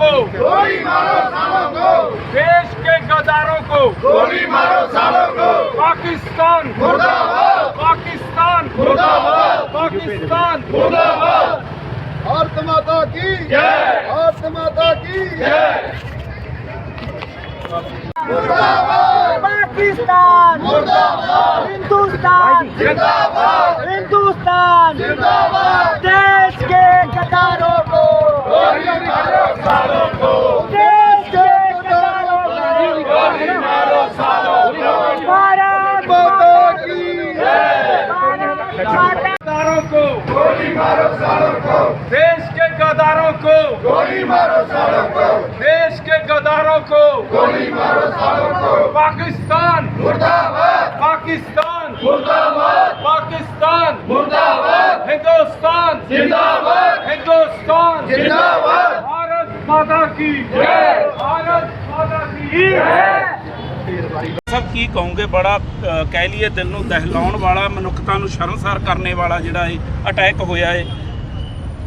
को गोली मारो सालों को देश के गद्दारों को गोली मारो सालों को पाकिस्तान मुर्दाबाद पाकिस्तान मुर्दाबाद पाकिस्तान मुर्दाबाद भारत माता की जय भारत माता की जय मुर्दाबाद पाकिस्तान मुर्दाबाद हिंदुस्तान जिंदाबाद हिंदुस्तान जिंदाबाद देश के गद्दारों को गोली मारो सालों को देश के गद्दारों को गोली मारो सालों को भारत माता की जय भारत माता गद्दारों को गोली मारो सालों को देश के गद्दारों को गोली मारो सालों को देश के गद्दारों को गोली मारो सालों को पाकिस्तान मुर्दाबाद पाकिस्तान मुर्दाबाद पाकिस्तान मुर्दाबाद हिंदुस्तान जिंदाबाद हिंदुस्तान जिंदाबाद ਕੀ ਸਭ ਕੀ ਕਹੋਗੇ? ਬੜਾ ਕਹਿ ਲਈਏ ਦਿਲ ਨੂੰ ਦਹਿਲਾਉਣ ਵਾਲਾ, ਮਨੁੱਖਤਾ ਨੂੰ ਸ਼ਰਮਸਾਰ ਕਰਨੇ ਵਾਲਾ ਜਿਹੜਾ ਇਹ ਅਟੈਕ ਹੋਇਆ ਹੈ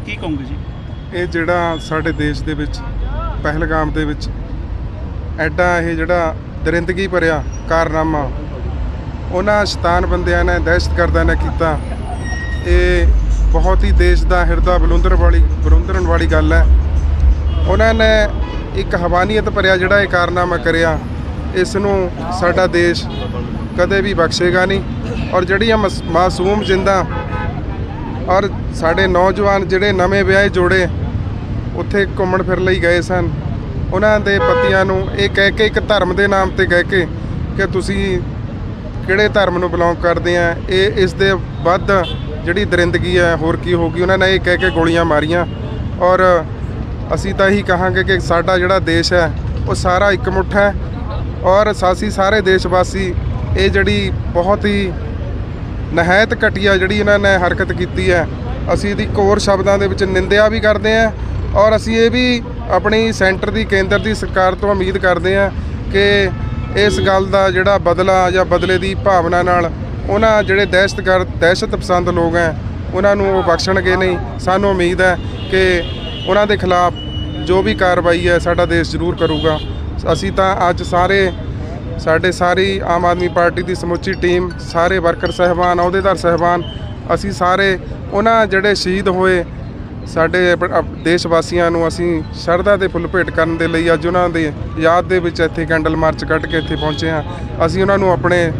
ਕੀ ਕਹੋਗੇ ਜੀ? ਇਹ ਜਿਹੜਾ ਸਾਡੇ ਦੇਸ਼ ਦੇ ਵਿੱਚ, ਪਹਿਲਗਾਮ ਦੇ ਵਿੱਚ ਐਡਾ ਇਹ ਜਿਹੜਾ ਦਰਿੰਦਗੀ ਭਰਿਆ ਕਾਰਨਾਮਾ, ਉਹਨਾਂ ਸ਼ਤਾਨ ਬੰਦਿਆਂ ਨੇ ਦਹਿਸ਼ਤਗਰਦਾਂ ਨੇ ਕੀਤਾ। ਇਹ ਬਹੁਤ ਹੀ ਦੇਸ਼ ਦਾ ਹਿਰਦਾ ਬਲੁੰਦਰ ਵਾਲੀ ਬਲੁੰਦਰਨ ਵਾਲੀ ਗੱਲ ਹੈ। ਉਹਨਾਂ ਨੇ ਇੱਕ ਹਵਾਨੀਅਤ ਭਰਿਆ ਜਿਹੜਾ ਇਹ ਕਾਰਨਾਮਾ ਕਰਿਆ, ਇਸ ਨੂੰ ਸਾਡਾ ਦੇਸ਼ ਕਦੇ ਵੀ ਬਖਸ਼ੇਗਾ ਨਹੀਂ। ਔਰ ਜਿਹੜੀਆਂ ਮਸ- ਮਾਸੂਮ ਜਿੰਦਾਂ ਔਰ ਸਾਡੇ ਨੌਜਵਾਨ ਜਿਹੜੇ ਨਵੇਂ ਵਿਆਹੇ ਜੋੜੇ ਉੱਥੇ ਘੁੰਮਣ ਫਿਰ ਲਈ ਗਏ ਸਨ, ਉਹਨਾਂ ਦੇ ਪਤੀਆਂ ਨੂੰ ਇਹ ਕਹਿ ਕੇ, ਇੱਕ ਧਰਮ ਦੇ ਨਾਮ ਤੇ ਕਹਿ ਕੇ ਕਿ ਤੁਸੀਂ ਕਿਹੜੇ ਧਰਮ ਨੂੰ ਬਿਲੋਂਗ ਕਰਦੇ ਆ? ਇਹ ਇਸ ਦੇ ਵੱਧ ਜਿਹੜੀ ਦਰਿੰਦਗੀ ਹੈ, ਹੋਰ ਕੀ ਹੋਗੀ ਉਹਨਾਂ ਨੇ ਇਹ ਕਹਿ ਕੇ ਗੋਲੀਆਂ ਮਾਰੀਆਂ। ਔਰ ਅਸੀਂ ਤਾਂ ਇਹੀ ਕਹਾਂਗੇ ਕਿ ਸਾਡਾ ਜਿਹੜਾ ਦੇਸ਼ ਹੈ, ਉਹ ਸਾਰਾ ਇਕਮੁੱਠ ਹੈ ਔਰ ਸਾਸੀ ਸਾਰੇ ਦੇਸ਼ ਵਾਸੀ ਇਹ ਜਿਹੜੀ ਬਹੁਤ ਹੀ ਨਹਾਇਤ ਘਟੀਆ ਜਿਹੜੀ ਇਹਨਾਂ ਨੇ ਹਰਕਤ ਕੀਤੀ ਹੈ, ਅਸੀਂ ਇਹਦੀ ਕੋਰ ਸ਼ਬਦਾਂ ਦੇ ਵਿੱਚ ਨਿੰਦਿਆ ਵੀ ਕਰਦੇ ਹਾਂ ਔਰ ਅਸੀਂ ਇਹ ਵੀ ਆਪਣੀ ਸੈਂਟਰ ਦੀ, ਕੇਂਦਰ ਦੀ ਸਰਕਾਰ ਤੋਂ ਉਮੀਦ ਕਰਦੇ ਹਾਂ ਕਿ ਇਸ ਗੱਲ ਦਾ ਜਿਹੜਾ ਬਦਲਾ ਜਾਂ ਬਦਲੇ ਦੀ ਭਾਵਨਾ ਨਾਲ ਉਹਨਾਂ ਜਿਹੜੇ ਦਹਿਸ਼ਤਗਰਦ ਦਹਿਸ਼ਤ ਪਸੰਦ ਲੋਕ ਹੈ, ਉਹਨਾਂ ਨੂੰ ਉਹ ਬਖਸ਼ਣਗੇ ਨਹੀਂ। ਸਾਨੂੰ ਉਮੀਦ ਹੈ ਕਿ ਉਹਨਾਂ ਦੇ ਖਿਲਾਫ ਜੋ ਵੀ ਕਾਰਵਾਈ ਹੈ ਸਾਡਾ ਦੇਸ਼ ਜ਼ਰੂਰ ਕਰੂਗਾ। ਅਸੀਂ ਤਾਂ ਅੱਜ ਸਾਰੇ, ਸਾਡੇ ਸਾਰੀ ਆਮ ਆਦਮੀ ਪਾਰਟੀ ਦੀ ਸਮੁੱਚੀ ਟੀਮ, ਸਾਰੇ ਵਰਕਰ ਸਹਿਬਾਨ, ਅਹੁਦੇਦਾਰ ਸਹਿਬਾਨ, ਅਸੀਂ ਸਾਰੇ ਉਹਨਾਂ ਜਿਹੜੇ ਸ਼ਹੀਦ ਹੋਏ ਸਾਡੇ ਦੇਸ਼ ਵਾਸੀਆਂ ਨੂੰ ਅਸੀਂ ਸ਼ਰਧਾ ਦੇ ਫੁੱਲ ਭੇਟ ਕਰਨ ਦੇ ਲਈ ਅੱਜ ਉਹਨਾਂ ਦੀ ਯਾਦ ਦੇ ਵਿੱਚ ਇੱਥੇ ਕੈਂਡਲ ਮਾਰਚ ਕੱਢ ਕੇ ਇੱਥੇ ਪਹੁੰਚੇ ਹਾਂ। ਅਸੀਂ ਉਹਨਾਂ ਨੂੰ ਆਪਣੇ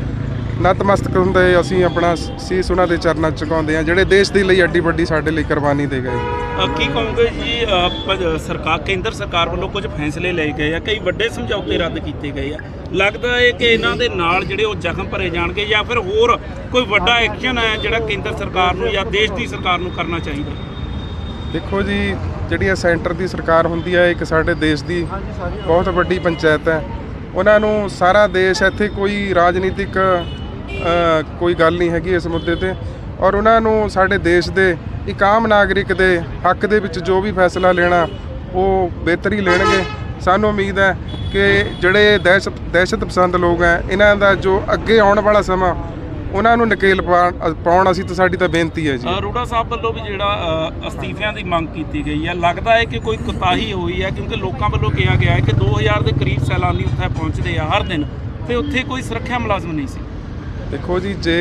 ਨਤਮਸਤਕ ਹੁੰਦੇ ਅਸੀਂ ਆਪਣਾ ਸੀਸ ਉਹਨਾਂ ਦੇ ਚਰਨਾਂ 'ਚ ਝੁਕਾਉਂਦੇ ਹਾਂ ਜਿਹੜੇ ਦੇਸ਼ ਦੇ ਲਈ ਐਡੀ ਵੱਡੀ ਸਾਡੇ ਲਈ ਕੁਰਬਾਨੀ ਦੇ ਗਏ। ਅ, ਕੀ ਕਹੋਗੇ ਜੀ ਅ, ਪ- ਸਰਕਾਰ ਕੇਂਦਰ ਸਰਕਾਰ ਵੱਲੋਂ ਕੁਝ ਫੈਸਲੇ ਲਏ ਗਏ ਆ? ਕਈ ਵੱਡੇ ਸਮਝੌਤੇ ਰੱਦ ਕੀਤੇ ਗਏ ਆ। ਲੱਗਦਾ ਹੈ ਕਿ ਇਹਨਾਂ ਦੇ ਨਾਲ ਜਿਹੜੇ ਉਹ ਜ਼ਖਮ ਭਰੇ ਜਾਣਗੇ ਜਾਂ ਫਿਰ ਹੋਰ ਕੋਈ ਵੱਡਾ ਐਕਸ਼ਨ ਹੈ ਜਿਹੜਾ ਕੇਂਦਰ ਸਰਕਾਰ ਨੂੰ ਜਾਂ ਦੇਸ਼ ਦੀ ਸਰਕਾਰ ਨੂੰ ਕਰਨਾ ਚਾਹੀਦਾ? ਦੇਖੋ ਜੀ ਜਿਹੜੀ ਇਹ ਸੈਂਟਰ ਦੀ ਸਰਕਾਰ ਹੁੰਦੀ ਹੈ ਇੱਕ ਸਾਡੇ ਦੇਸ਼ ਦੀ ਬਹੁਤ ਵੱਡੀ ਪੰਚਾਇਤ ਹੈ। ਉਹਨਾਂ ਨੂੰ ਸਾਰਾ ਦੇਸ਼ ਇੱਥੇ ਕੋਈ ਰਾਜਨੀਤਿਕ ਕੋਈ ਗੱਲ ਨਹੀਂ ਹੈਗੀ ਇਸ ਮੁੱਦੇ ਤੇ। ਔਰ ਉਹਨਾਂ ਨੂੰ ਸਾਡੇ ਦੇਸ਼ ਦੇ ਇੱਕ ਆਮ ਨਾਗਰਿਕ ਦੇ ਹੱਕ ਦੇ ਵਿੱਚ ਜੋ ਵੀ ਫੈਸਲਾ ਲੈਣਾ ਉਹ ਬਿਹਤਰ ਲੈਣਗੇ। ਸਾਨੂੰ ਉਮੀਦ ਹੈ ਕਿ ਜਿਹੜੇ ਦਹਿਸ਼ਤ ਦਹਿਸ਼ਤ ਪਸੰਦ ਲੋਕ ਹੈ ਇਹਨਾਂ ਦਾ ਜੋ ਅੱਗੇ ਆਉਣ ਵਾਲਾ ਸਮਾਂ ਉਹਨਾਂ ਨੂੰ ਨਕੇਲ ਪਾਉਣ ਅਸੀਂ ਤਾਂ ਸਾਡੀ ਤਾਂ ਬੇਨਤੀ ਹੈ ਜੀ। ਅ, ਅਰੋੜਾ ਸਾਹਿਬ ਵੱਲੋਂ ਵੀ ਜਿਹੜਾ ਅਸਤੀਫਿਆਂ ਦੀ ਮੰਗ ਕੀਤੀ ਗਈ ਹੈ। ਲੱਗਦਾ ਹੈ ਕਿ ਕੋਈ ਕੁਤਾਹੀ ਹੋਈ ਹੈ ਕਿਉਂਕਿ ਲੋਕਾਂ ਵੱਲੋਂ ਕਿਹਾ ਗਿਆ ਹੈ ਕਿ 2000 ਦੇ ਕਰੀਬ ਸੈਲਾਨੀ ਉੱਥੇ ਪਹੁੰਚਦੇ ਆ ਹਰ ਦਿਨ ਤੇ ਉੱਥੇ ਕੋਈ ਸੁਰੱਖਿਆ ਮੁਲਾਜ਼ਮ ਨਹੀਂ ਸੀ। ਦੇਖੋ ਜੀ ਜੇ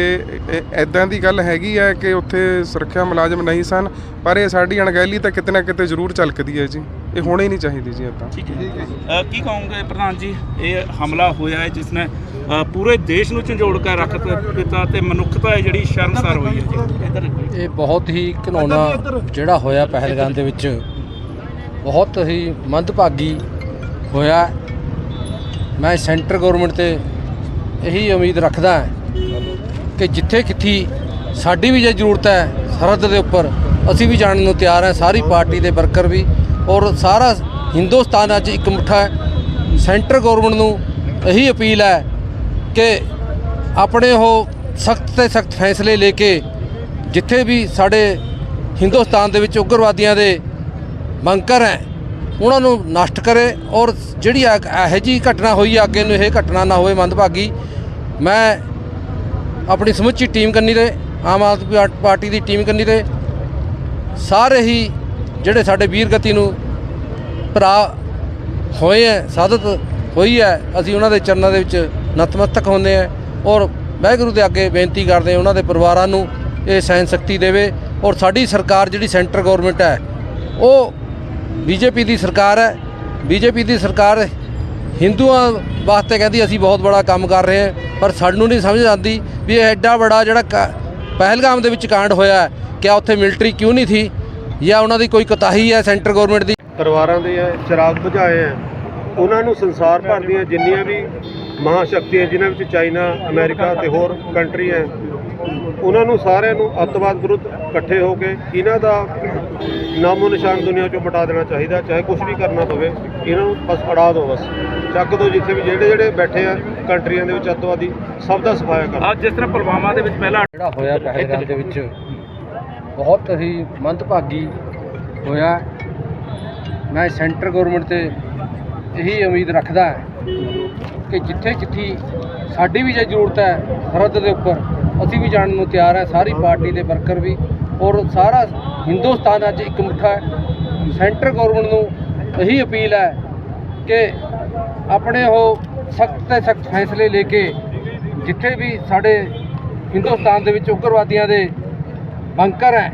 ਐਦਾਂ ਦੀ ਗੱਲ ਹੈਗੀ ਹੈ ਕਿ ਉੱਥੇ ਸੁਰੱਖਿਆ ਮੁਲਾਜ਼ਮ ਨਹੀਂ ਸਨ ਪਰ ਇਹ ਸਾਡੀ ਅਣਗਹਿਲੀ ਤਾਂ ਕਿਤੇ ਨਾ ਕਿਤੇ ਜ਼ਰੂਰ ਝਲਕਦੀ ਹੈ ਜੀ। ਇਹ ਹੋਣੀ ਨਹੀਂ ਚਾਹੀਦੀ ਜੀ ਇਦਾਂ ਠੀਕ ਹੈ ਕੀ ਕਹੋਗੇ ਪ੍ਰਧਾਨ ਜੀ? ਇਹ ਹਮਲਾ ਹੋਇਆ ਹੈ ਜਿਸ ਨੇ ਪੂਰੇ ਦੇਸ਼ ਨੂੰ ਝੰਜੋੜ ਕੇ ਰੱਖ ਦਿੱਤਾ ਤੇ ਮਨੁੱਖਤਾ ਹੈ ਜਿਹੜੀ ਸ਼ਰਮਸਾਰ ਹੋਈ ਹੈ ਜੀ। ਇਹ ਬਹੁਤ ਹੀ ਘਿਨੌਣਾ ਜਿਹੜਾ ਹੋਇਆ ਪਹਿਲਗਾਮ ਦੇ ਵਿੱਚ ਬਹੁਤ ਹੀ ਮੰਦਭਾਗੀ ਹੋਇਆ। ਮੈਂ ਸੈਂਟਰ ਗਵਰਨਮੈਂਟ ਤੇ ਇਹੀ ਉਮੀਦ ਰੱਖਦਾ ਕਿ ਜਿੱਥੇ ਕਿੱਥੀ ਸਾਡੀ ਵੀ ਜੇ ਜ਼ਰੂਰਤ ਹੈ ਸਰਹੱਦ ਦੇ ਉੱਪਰ ਅਸੀਂ ਵੀ ਜਾਣ ਨੂੰ ਤਿਆਰ ਹਾਂ ਸਾਰੀ ਪਾਰਟੀ ਦੇ ਵਰਕਰ ਵੀ। ਔਰ ਸਾਰਾ ਹਿੰਦੁਸਤਾਨ ਅੱਜ ਇੱਕ ਮੁੱਠਾ ਹੈ। ਸੈਂਟਰ ਗਵਰਨਮੈਂਟ ਨੂੰ ਇਹੀ ਅਪੀਲ ਹੈ ਕਿ ਆਪਣੇ ਉਹ ਸਖਤ ਤੇ ਸਖਤ ਫੈਸਲੇ ਲੈ ਕੇ ਜਿੱਥੇ ਵੀ ਸਾਡੇ ਹਿੰਦੁਸਤਾਨ ਦੇ ਵਿੱਚ ਉਗਰਵਾਦੀਆਂ ਦੇ ਬੰਕਰ ਹੈ ਉਹਨਾਂ ਨੂੰ ਨਸ਼ਟ ਕਰੇ ਔਰ ਜਿਹੜੀ ਇਹ- ਇਹੋ ਜਿਹੀ ਘਟਨਾ ਹੋਈ ਹੈ, ਅੱਗੇ ਨੂੰ ਇਹ ਘਟਨਾ ਨਾ ਹੋਵੇ ਮੰਦਭਾਗੀ ਮੈਂ ਆਪਣੀ ਸਮੁੱਚੀ ਟੀਮ ਕੰਨੀ ਦੇ ਆਮ ਆਦਮੀ ਪਾਰਟੀ ਦੀ ਟੀਮ ਕੰਨੀ ਦੇ ਸਾਰੇ ਹੀ ਜਿਹੜੇ ਸਾਡੇ ਵੀਰ ਗਤੀ ਨੂੰ ਭਰਾ ਹੋਏ ਹੈ ਸਾਧਤ ਹੋਈ ਹੈ ਅਸੀਂ ਉਹਨਾਂ ਦੇ ਚਰਨਾਂ ਦੇ ਵਿੱਚ ਨਤਮਸਤਕ ਹੁੰਦੇ ਹਾਂ ਔਰ ਵਾਹਿਗੁਰੂ ਦੇ ਅੱਗੇ ਬੇਨਤੀ ਕਰਦੇ ਹਾਂ ਉਹਨਾਂ ਦੇ ਪਰਿਵਾਰਾਂ ਨੂੰ ਇਹ ਸਹਿਨ ਸ਼ਕਤੀ ਦੇਵੇ ਔਰ ਸਾਡੀ ਸਰਕਾਰ ਜਿਹੜੀ ਸੈਂਟਰ ਗਵਰਨਮੈਂਟ ਹੈ ਉਹ ਬੀਜੇਪੀ ਦੀ ਸਰਕਾਰ ਹੈ ਬੀਜੇਪੀ ਦੀ ਸਰਕਾਰ ਹਿੰਦੂਆਂ ਵਾਸਤੇ ਕਹਿੰਦੀ ਅਸੀਂ ਬਹੁਤ ਬੜਾ ਕੰਮ ਕਰ ਰਹੇ ਹਾਂ, ਪਰ ਸਾਨੂੰ ਨਹੀਂ ਸਮਝ ਆਉਂਦੀ ਵੀ ਇਹ ਐਡਾ ਬੜਾ ਜਿਹੜਾ ਕ- ਪਹਿਲਗਾਮ ਦੇ ਵਿੱਚ ਕਾਂਡ ਹੋਇਆ ਕਿਆ ਉੱਥੇ ਮਿਲਟਰੀ ਕਿਉਂ ਨਹੀਂ ਥੀ, ਜਾਂ ਉਹਨਾਂ ਦੀ ਕੋਈ ਕੋਤਾਹੀ ਹੈ ਸੈਂਟਰ ਗਵਰਨਮੈਂਟ ਦੀ? ਪਰਿਵਾਰਾਂ ਦੇ ਆ ਚਿਰਾਗ ਬੁਝਾਏ ਆ ਉਹਨਾਂ ਨੂੰ ਸੰਸਾਰ ਭਰ ਦੀਆਂ ਜਿੰਨੀਆਂ ਵੀ ਮਹਾਸ਼ਕਤੀਆਂ ਜਿਨ੍ਹਾਂ ਵਿੱਚ ਚਾਈਨਾ ਅਮਰੀਕਾ ਤੇ ਹੋਰ ਕੰਟਰੀ ਹੈ। ਉਹਨਾਂ ਨੂੰ ਸਾਰਿਆਂ ਨੂੰ ਅੱਤਵਾਦ ਵਿਰੁੱਧ ਇਕੱਠੇ ਹੋ ਕੇ ਇਹਨਾਂ ਦਾ ਨਾਮੋ ਨਿਸ਼ਾਨ ਦੁਨੀਆ ਚੋਂ ਮਿਟਾ ਦੇਣਾ ਚਾਹੀਦਾ ਚਾਹੇ ਕੁਝ ਵੀ ਕਰਨਾ ਪਵੇ। ਇਹਨਾਂ ਨੂੰ ਬਸ ਅੜਾ ਦਿਓ ਬਸ। ਚੱਕ ਦਿਓ ਜਿੱਥੇ ਵੀ ਜਿਹੜੇ ਜਿਹੜੇ ਬੈਠੇ ਆ ਕੰਟਰੀਆਂ ਦੇ ਵਿੱਚ ਅੱਤਵਾਦੀ ਸਭ ਦਾ ਸਫਾਇਆ ਕਰੋ। ਅੱਜ ਜਿਸ ਤਰ੍ਹਾਂ ਪੁਲਵਾਮਾ ਦੇ ਵਿੱਚ ਪਹਿਲਾਂ ਜਿਹੜਾ ਹੋਇਆ ਪਹਿਲਗਾਮ ਦੇ ਵਿੱਚ ਬਹੁਤ ਹੀ ਮੰਦਭਾਗੀ ਹੋਇਆ। ਮੈਂ ਸੈਂਟਰ ਗਵਰਨਮੈਂਟ ਤੇ ਇਹੀ ਉਮੀਦ ਰੱਖਦਾ ਕਿ ਜਿੱਥੇ ਜਿੱਥੇ ਸਾਡੀ ਵੀ ਜੇ ਜ਼ਰੂਰਤ ਹੈ ਸਰਹੱਦ ਦੇ ਉੱਪਰ ਅਸੀਂ ਵੀ ਜਾਣ ਨੂੰ ਤਿਆਰ ਹੈ ਸਾਰੀ ਪਾਰਟੀ ਦੇ ਵਰਕਰ ਵੀ ਔਰ ਸਾਰਾ ਹਿੰਦੁਸਤਾਨ ਅੱਜ ਇੱਕ ਮੁੱਠਾ ਹੈ। ਸੈਂਟਰ ਗਵਰਨਮੈਂਟ ਨੂੰ ਇਹੀ ਅਪੀਲ ਹੈ ਕਿ ਆਪਣੇ ਉਹ ਸਖਤ ਤੇ ਸਖਤ ਫੈਸਲੇ ਲੈ ਕੇ ਜਿੱਥੇ ਵੀ ਸਾਡੇ ਹਿੰਦੁਸਤਾਨ ਦੇ ਵਿੱਚ ਉਗਰਵਾਦੀਆਂ ਦੇ ਬੰਕਰ ਹੈ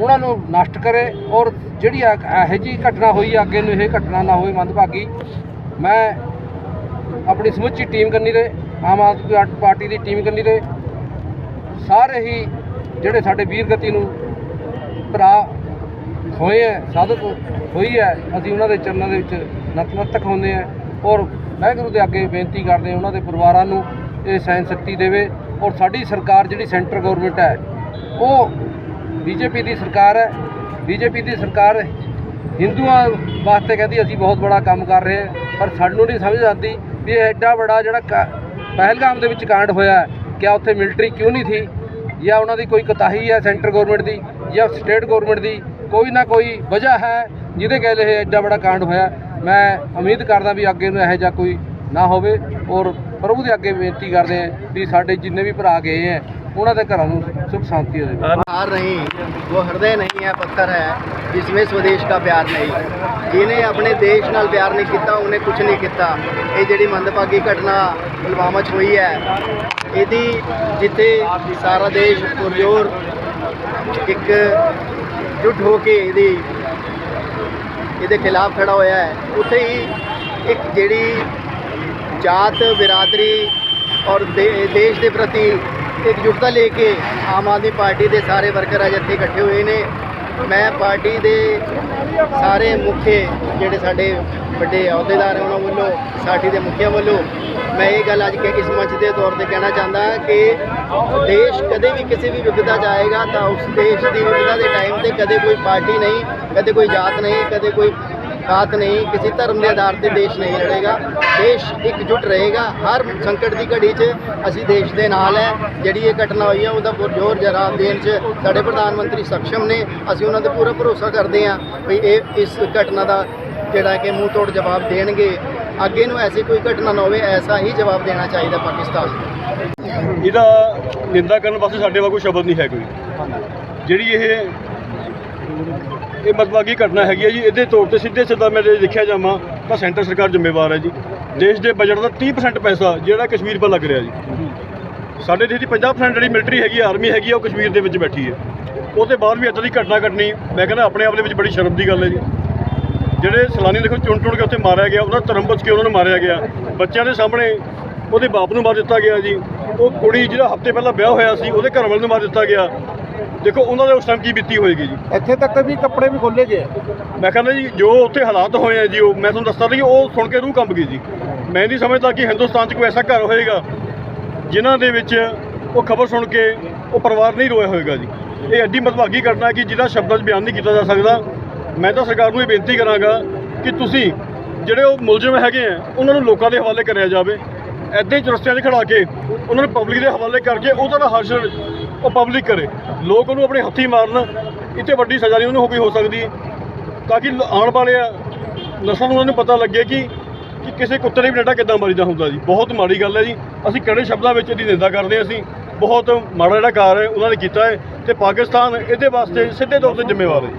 ਉਹਨਾਂ ਨੂੰ ਨਸ਼ਟ ਕਰੇ ਔਰ ਜਿਹੜੀ ਆ- ਇਹੋ ਜਿਹੀ ਘਟਨਾ ਹੋਈ ਹੈ, ਅੱਗੇ ਨੂੰ ਇਹ ਘਟਨਾ ਨਾ ਹੋਵੇ ਮੰਦਭਾਗੀ। ਮੈਂ ਆਪਣੀ ਸਮੁੱਚੀ ਟੀਮ ਕੰਨੀ ਰਹੇ, ਆਮ ਆਦਮੀ ਪਾਰਟ- ਪਾਰਟੀ ਦੀ ਟੀਮ ਕੰਨੀ ਰਹੇ। ਸਾਰੇ ਹੀ ਜਿਹੜੇ ਸਾਡੇ ਵੀਰ ਗਤੀ ਨੂੰ ਭਰਾ ਹੋਏ ਹੈ, ਸਾਧਕ ਹੋਈ ਹੈ, ਅਸੀਂ ਉਹਨਾਂ ਦੇ ਚਰਨਾਂ ਦੇ ਵਿੱਚ ਨਤਮਸਤਕ ਹੁੰਦੇ ਹਾਂ ਔਰ ਵਾਹਿਗੁਰੂ ਦੇ ਅੱਗੇ ਬੇਨਤੀ ਕਰਦੇ ਹਾਂ ਉਹਨਾਂ ਦੇ ਪਰਿਵਾਰਾਂ ਨੂੰ ਇਹ ਸਹਿਨ ਸ਼ਕਤੀ ਦੇਵੇ ਔਰ ਸਾਡੀ ਸਰਕਾਰ ਜਿਹੜੀ ਸੈਂਟਰ ਗਵਰਨਮੈਂਟ ਹੈ, ਉਹ ਬੀਜੇਪੀ ਦੀ ਸਰਕਾਰ ਹੈ। ਬੀਜੇਪੀ ਦੀ ਸਰਕਾਰ ਹਿੰਦੂਆਂ ਵਾਸਤੇ ਕਹਿੰਦੀ ਅਸੀਂ ਬਹੁਤ ਬੜਾ ਕੰਮ ਕਰ ਰਹੇ ਹਾਂ, ਪਰ ਸਾਨੂੰ ਨਹੀਂ ਸਮਝ ਆਉਂਦੀ ਵੀ ਇਹ ਐਡਾ ਬੜਾ ਜਿਹੜਾ ਕ- ਪਹਿਲਗਾਮ ਦੇ ਵਿੱਚ ਕਾਂਡ ਹੋਇਆ ਕਿਆ ਉੱਥੇ ਮਿਲਟਰੀ ਕਿਉਂ ਨਹੀਂ ਸੀ ਜਾਂ ਉਹਨਾਂ ਦੀ ਕੋਈ ਕੋਤਾਹੀ ਹੈ ਸੈਂਟਰ ਗਵਰਨਮੈਂਟ ਦੀ, ਜਾਂ ਸਟੇਟ ਗਵਰਨਮੈਂਟ ਦੀ, ਕੋਈ ਨਾ ਕੋਈ ਵਜ੍ਹਾ ਹੈ ਜਿਹਦੇ ਕਹਿ ਇਹ ਐਡਾ ਬੜਾ ਕਾਂਡ ਹੋਇਆ ਮੈਂ ਉਮੀਦ ਕਰਦਾ ਵੀ ਅੱਗੇ ਨੂੰ ਇਹੋ ਜਿਹਾ ਕੋਈ ਨਾ ਹੋਵੇ, ਔਰ ਪ੍ਰਭੂ ਦੇ ਅੱਗੇ ਬੇਨਤੀ ਕਰਦੇ ਹਾਂ ਵੀ ਸਾਡੇ ਜਿੰਨੇ ਵੀ ਭਰਾ ਗਏ ਹੈ ਉਹਨਾਂ ਦੇ ਘਰਾਂ ਨੂੰ ਸੁਖ ਸ਼ਾਂਤੀ ਹੋਵੇ हार नहीं वो हृदय नहीं है पत्थर है जिसमें स्वदेश का प्यार नहीं जिन्हें अपने देश ਨਾਲ ਪਿਆਰ ਨਹੀਂ ਕੀਤਾ ਉਹਨੇ ਕੁਝ ਨਹੀਂ ਕੀਤਾ ਇਹ ਜਿਹੜੀ ਮੰਦਭਾਗੀ ਘਟਨਾ ਪੁਲਵਾਮਾ 'ਚ ਹੋਈ ਹੈ ਇਹਦੀ ਜਿੱਥੇ ਸਾਰਾ ਦੇਸ਼ ਪੁਰਜੋਰ ਇੱਕ ਜੁਟ ਹੋ ਕੇ ਇਹਦੀ ਇਹਦੇ ਖਿਲਾਫ ਖੜਾ ਹੋਇਆ ਹੈ ਉੱਥੇ ਹੀ ਇੱਕ ਜਿਹੜੀ ਜਾਤ ਬਿਰਾਦਰੀ ਔਰ ਦੇ- ਦੇਸ਼ ਦੇ ਪ੍ਰਤੀ ਇਕਜੁੱਟਤਾ ਲੈ ਕੇ ਆਮ ਆਦਮੀ ਪਾਰਟੀ ਦੇ ਸਾਰੇ ਵਰਕਰ ਅੱਜ ਇੱਥੇ ਇਕੱਠੇ ਹੋਏ ਨੇ ਮੈਂ ਪਾਰਟੀ ਦੇ ਸਾਰੇ ਮੁਖੇ ਜਿਹੜੇ ਸਾਡੇ ਵੱਡੇ ਅਹੁਦੇਦਾਰ ਉਹਨਾਂ ਵੱਲੋਂ ਸਾਡੀ ਦੇ ਮੁਖੀਆਂ ਵੱਲੋਂ ਮੈਂ ਇਹ ਗੱਲ ਅੱਜ ਕਿ ਇਸ ਮੰਚ ਦੇ ਤੌਰ ਤੇ ਕਹਿਣਾ ਚਾਹੁੰਦਾ ਕਿ ਦੇਸ਼ ਕਦੇ ਵੀ ਕਿਸੇ ਵੀ ਵਿਪਤਾ ਜਾਏਗਾ ਤਾਂ ਉਸ ਦੇਸ਼ ਦੀ ਵਿਪਤਾ ਦੇ ਟਾਈਮ ਤੇ ਕਦੇ ਕੋਈ ਪਾਰਟੀ ਨਹੀਂ ਕਦੇ ਕੋਈ ਜਾਤ ਨਹੀਂ ਕਦੇ ਕੋਈ ਬਾਤ ਨਹੀਂ, ਕਿਸੇ ਧਰਮ ਦੇ ਆਧਾਰ ਤੇ ਦੇਸ਼ ਨਹੀਂ ਲੜੇਗਾ। ਦੇਸ਼ ਇਕਜੁੱਟ ਰਹੇਗਾ। ਹਰ ਸੰਕਟ ਦੀ ਘੜੀ 'ਚ ਅਸੀਂ ਦੇਸ਼ ਦੇ ਨਾਲ ਹੈ। ਜਿਹੜੀ ਇਹ ਘਟਨਾ ਹੋਈ ਹੈ ਉਹਦਾ ਪੁਰਜ਼ੋਰ ਜਵਾਬ ਦੇਣ 'ਚ ਸਾਡੇ ਪ੍ਰਧਾਨ ਮੰਤਰੀ ਸક્ષਮ ਨੇ। ਅਸੀਂ ਉਹਨਾਂ ਤੇ ਪੂਰਾ ਭਰੋਸਾ ਕਰਦੇ ਹਾਂ ਵੀ ਇਹ, ਇਸ ਘਟਨਾ ਦਾ ਜਿਹੜਾ ਕਿ ਮੂੰਹ ਤੋੜ ਜਵਾਬ ਦੇਣਗੇ। ਅੱਗੇ ਨੂੰ ਐਸੀ ਕੋਈ ਘਟਨਾ ਨਾ ਹੋਵੇ, ਐਸਾ ਹੀ ਜਵਾਬ ਦੇਣਾ ਚਾਹੀਦਾ ਪਾਕਿਸਤਾਨ ਨੂੰ। ਇਹਦਾ ਨਿੰਦਾ ਕਰਨ ਵਾਸਤੇ ਸਾਡੇ ਕੋਲ ਕੋਈ ਸ਼ਬਦ ਨਹੀਂ ਹੈ ਕੋਈ। ਜਿਹੜੀ ਇਹ ਇਹ ਮਤਵਾਗੀ ਘਟਨਾ ਹੈਗੀ ਹੈ ਜੀ, ਇਹਦੇ ਤੌਰ ਤੇ ਸਿੱਧੇ ਸਿੱਧਾ ਮੈਂ ਜੇ ਦੇਖਿਆ ਜਾਵਾਂ ਤਾਂ ਸੈਂਟਰ ਸਰਕਾਰ ਜ਼ਿੰਮੇਵਾਰ ਹੈ ਜੀ। ਦੇਸ਼ ਦੇ ਬਜਟ ਦਾ 30% ਪੈਸਾ ਜਿਹੜਾ ਕਸ਼ਮੀਰ 'ਪਰ ਲੱਗ ਰਿਹਾ ਜੀ। ਸਾਡੇ ਦੇਸ਼ ਦੀ 50% ਜਿਹੜੀ ਮਿਲਟਰੀ ਹੈਗੀ ਆਰਮੀ ਹੈਗੀ ਆ ਉਹ ਕਸ਼ਮੀਰ ਦੇ ਵਿੱਚ ਬੈਠੀ ਹੈ। ਉਹਦੇ ਬਾਅਦ ਵੀ ਇੱਦਾਂ ਦੀ ਘਟਨਾ ਘਟਣੀ ਮੈਂ ਕਹਿੰਦਾ ਆਪਣੇ ਆਪ ਦੇ ਵਿੱਚ ਬੜੀ ਸ਼ਰਮ ਦੀ ਗੱਲ ਹੈ ਜੀ। ਜਿਹੜੇ ਸਲਾਨੀ ਦੇਖੋ ਚੁਣ ਚੁਣ ਕੇ ਉੱਥੇ ਮਾਰਿਆ ਗਿਆ ਉਹਨਾਂ ਧਰਮ ਬਚ ਕੇ ਉਹਨਾਂ ਨੂੰ ਮਾਰਿਆ ਗਿਆ। ਬੱਚਿਆਂ ਦੇ ਸਾਹਮਣੇ ਉਹਦੇ ਬਾਪ ਨੂੰ ਮਾਰ ਦਿੱਤਾ ਗਿਆ ਜੀ। ਉਹ ਕੁੜੀ ਜਿਹੜਾ ਹਫ਼ਤੇ ਪਹਿਲਾਂ ਵਿਆਹ ਹੋਇਆ ਸੀ, ਉਹਦੇ ਘਰ ਵਾਲੇ ਨੂੰ ਮਾਰ ਦਿੱਤਾ ਗਿਆ। ਦੇਖੋ ਉਹਨਾਂ ਦੇ ਉਸ ਟਾਈਮ ਕੀ ਬੀਤੀ ਹੋਏਗੀ ਜੀ? ਇੱਥੇ ਤੱਕ ਵੀ ਕੱਪੜੇ ਵੀ ਖੋਲੇ ਗਏ ਮੈਂ ਕਹਿੰਦਾ ਜੀ ਜੋ ਉੱਥੇ ਹਾਲਾਤ ਹੋਏ ਆ ਜੀ ਉਹ ਮੈਂ ਤੁਹਾਨੂੰ ਦੱਸਦਾ ਕਿ ਉਹ ਸੁਣ ਕੇ ਰੂਹ ਕੰਬ ਗਈ ਜੀ। ਮੈਂ ਨਹੀਂ ਸਮਝਦਾ ਕਿ ਹਿੰਦੁਸਤਾਨ 'ਚ ਕੋਈ ਐਸਾ ਘਰ ਹੋਏਗਾ ਜਿਨ੍ਹਾਂ ਦੇ ਵਿੱਚ ਉਹ ਖਬਰ ਸੁਣ ਕੇ ਉਹ ਪਰਿਵਾਰ ਨਹੀਂ ਰੋਇਆ ਹੋਏਗਾ ਜੀ। ਇਹ ਐਡੀ ਮਤਭਾਗੀ ਘਟਨਾ ਹੈ ਕਿ ਜਿਹਦਾ ਸ਼ਬਦਾਂ 'ਚ ਬਿਆਨ ਨਹੀਂ ਕੀਤਾ ਜਾ ਸਕਦਾ। ਮੈਂ ਤਾਂ ਸਰਕਾਰ ਨੂੰ ਇਹ ਬੇਨਤੀ ਕਰਾਂਗਾ ਕਿ ਤੁਸੀਂ ਜਿਹੜੇ ਉਹ ਮੁਲਜ਼ਮ ਹੈਗੇ ਆ ਉਹਨਾਂ ਨੂੰ ਲੋਕਾਂ ਦੇ ਹਵਾਲੇ ਕਰਿਆ ਜਾਵੇ। ਐਦਾਂ ਹੀ ਚੁਰਸਤਿਆਂ 'ਚ ਖੜਾ ਕੇ ਉਹਨਾਂ ਨੂੰ ਪਬਲਿਕ ਦੇ ਹਵਾਲੇ ਕਰਕੇ ਉਹਦਾ ਦਾ ਹਰਸ਼ਰ ਉਹ ਪਬਲਿਕ ਕਰੇ। ਲੋਕ ਉਹਨੂੰ ਆਪਣੇ ਹੱਥੀਂ ਮਾਰਨ, ਇੱਥੇ ਵੱਡੀ ਸਜ਼ਾ ਨਹੀਂ ਉਹਨੂੰ ਹੋ ਗਈ ਹੋ ਸਕਦੀ। ਤਾਂ ਕਿ ਆਉਣ ਵਾਲੇ ਆ ਨਸਲ ਨੂੰ ਉਹਨਾਂ ਨੂੰ ਪਤਾ ਲੱਗੇ ਕਿ ਕਿ ਕਿਸੇ ਕੁੱਤੇ ਨੇ ਵੀ ਡੰਡਾ ਕਿੱਦਾਂ ਮਾਰੀਦਾ ਹੁੰਦਾ ਜੀ। ਬਹੁਤ ਮਾੜੀ ਗੱਲ ਹੈ ਜੀ। ਅਸੀਂ ਕਿਹੜੇ ਸ਼ਬਦਾਂ ਵਿੱਚ ਇਹਦੀ ਨਿੰਦਾ ਕਰਦੇ ਹਾਂ ਅਸੀਂ। ਬਹੁਤ ਮਾੜਾ ਜਿਹੜਾ ਕਾਰ ਹੈ, ਉਹਨਾਂ ਨੇ ਕੀਤਾ ਹੈ। ਤੇ ਪਾਕਿਸਤਾਨ ਇਹਦੇ ਵਾਸਤੇ ਸਿੱਧੇ ਤੌਰ ਤੇ ਜ਼ਿੰਮੇਵਾਰ ਹੈ।